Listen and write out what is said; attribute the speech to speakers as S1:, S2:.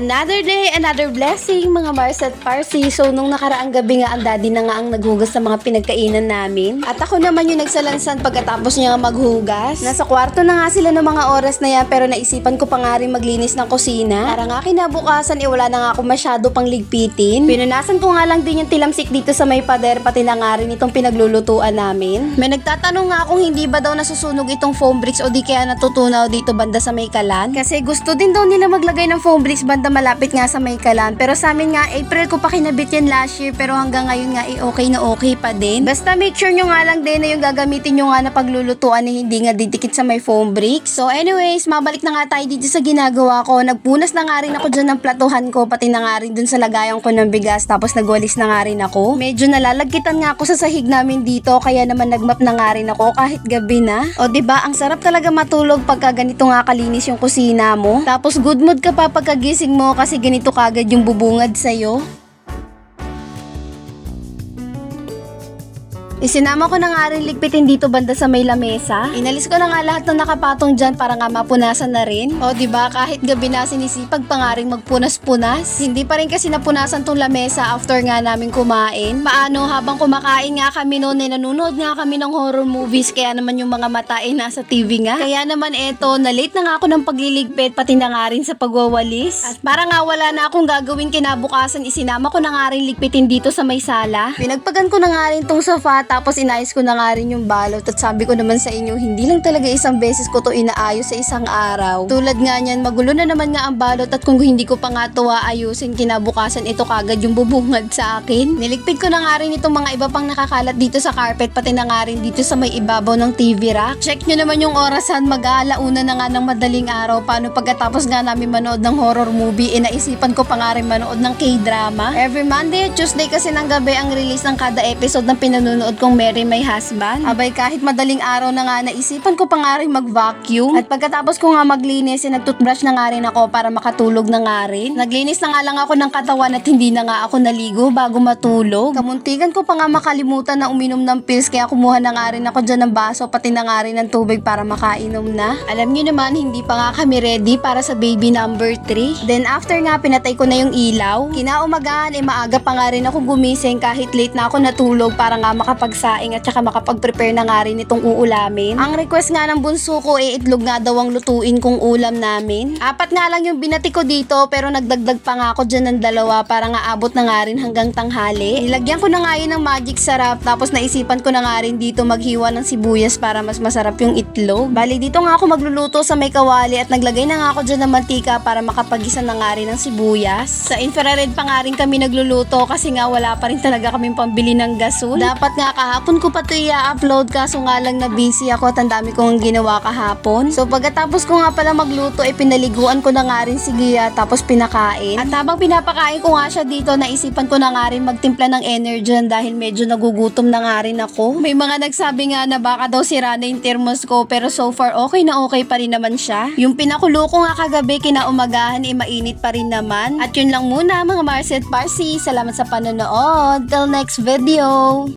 S1: Another day, another blessing, mga Mars at Parsi. So, nung nakaraang gabi nga, ang daddy na nga ang naghugas sa mga pinagkainan namin. At ako naman yung nagsalansan pagkatapos niya maghugas. Nasa kwarto na nga sila ng mga oras na yan, pero naisipan ko pa nga rin maglinis ng kusina. Para nga kinabukasan, eh wala na nga ako masyado pang ligpitin. Pinunasan ko nga lang din yung tilamsik dito sa may pader, pati na nga rin itong pinaglulutuan namin. May nagtatanong nga kung hindi ba daw nasusunog itong foam bricks o di kaya natutunaw dito banda sa may kalan. Kasi gusto din daw nila maglagay ng foam bricks banda malapit nga sa may kalan. Pero sa amin nga, April ko pa kinabit yan last year pero hanggang ngayon nga eh okay na okay pa din. Basta make sure nyo nga lang din na yung gagamitin nyo nga na paglulutuan na hindi nga didikit sa may foam bricks. So anyways, mabalik na nga tayo dito sa ginagawa ko. Nagpunas na nga rin ako dyan ng platuhan ko pati na nga rin dun sa lagayan ko ng bigas tapos nagwalis na nga rin ako. Medyo nalalagkitan nga ako sa sahig namin dito kaya naman nagmap na nga rin ako kahit gabi na. O ba ang sarap talaga matulog pagka ganito nga kalinis yung kusina mo. Tapos good mood ka pa pagkagising mo kasi ganito kagad yung bubungad sa'yo. Isinama ko na nga rin ligpitin dito banda sa may lamesa. Inalis ko na nga lahat ng nakapatong dyan para nga mapunasan na rin. O ba kahit gabi na sinisipag pa nga rin magpunas-punas. Hindi pa rin kasi napunasan tong lamesa after nga namin kumain. Paano habang kumakain nga kami noon eh nanonood nga kami ng horror movies kaya naman yung mga mata ay nasa TV nga. Kaya naman eto, na late na nga ako ng pagliligpit pati na nga rin sa pagwawalis. At para nga wala na akong gagawin kinabukasan, isinama ko na nga rin ligpitin dito sa may sala. Pinagpagan ko na nga rin tong sofa tapos inayos ko na nga rin yung balot at sabi ko naman sa inyo, hindi lang talaga isang beses ko to inaayos sa isang araw. Tulad nga niyan, magulo na naman nga ang balot at kung hindi ko pa nga to ayusin kinabukasan, ito kagad yung bubungad sa akin. Niligpit ko na nga rin itong mga iba pang nakakalat dito sa carpet, pati na nga rin dito sa may ibabaw ng TV rack. Check nyo naman yung orasan, mag-aalauna na nga ng madaling araw. Paano pagkatapos nga namin manood ng horror movie, eh naisipan ko pa nga rin manood ng K-drama. Every Monday at Tuesday kasi ng gabi ang release ng kada episode ng pinanonood kong Mary My Husband. Abay kahit madaling araw na nga naisipan ko pa nga rin mag-vacuum. At pagkatapos ko nga maglinis, eh, nagtoothbrush na nga rin ako para makatulog na nga rin. Naglinis na nga lang ako ng katawan at hindi na nga ako naligo bago matulog. Kamuntigan ko pa nga makalimutan na uminom ng pills kaya kumuha na nga rin ako dyan ng baso pati na nga rin ng tubig para makainom na. Alam nyo naman, hindi pa nga kami ready para sa baby number 3. Then after nga, pinatay ko na yung ilaw. Kinaumagahan, eh maaga pa nga rin ako gumising kahit late na ako natulog para nga makapagsaing at saka makapag-prepare na nga rin itong uulamin. Ang request nga ng bunso ko, eh itlog nga daw ang lutuin kong ulam namin. Apat nga lang yung binati ko dito pero nagdagdag pa nga ako dyan ng dalawa para nga abot na nga rin hanggang tanghali. Nilagyan ko na nga yun ng magic sarap tapos naisipan ko na nga rin dito maghiwa ng sibuyas para mas masarap yung itlog. Bali dito nga ako magluluto sa may kawali at naglagay na nga ako dyan ng mantika para makapagisa na nga rin ng sibuyas. Sa infrared pa nga rin kami nagluluto kasi nga wala pa rin talaga kaming pambili ng gasol. Dapat nga kahapon ko pa ito i-upload kaso nga lang na busy ako at ang dami kong ginawa kahapon. So pagkatapos ko nga pala magluto ay pinaliguan ko na nga rin si Gia tapos pinakain. At habang pinapakain ko nga siya dito naisipan ko na nga rin magtimpla ng energy dahil medyo nagugutom na nga rin ako. May mga nagsabi nga na baka daw sira na yung thermos ko pero so far okay na okay pa rin naman siya. Yung pinakulo ko nga kagabi kinaumagahan ay mainit pa rin naman. At yun lang muna mga Marcy at Parsi. Salamat sa panonood. Till next video!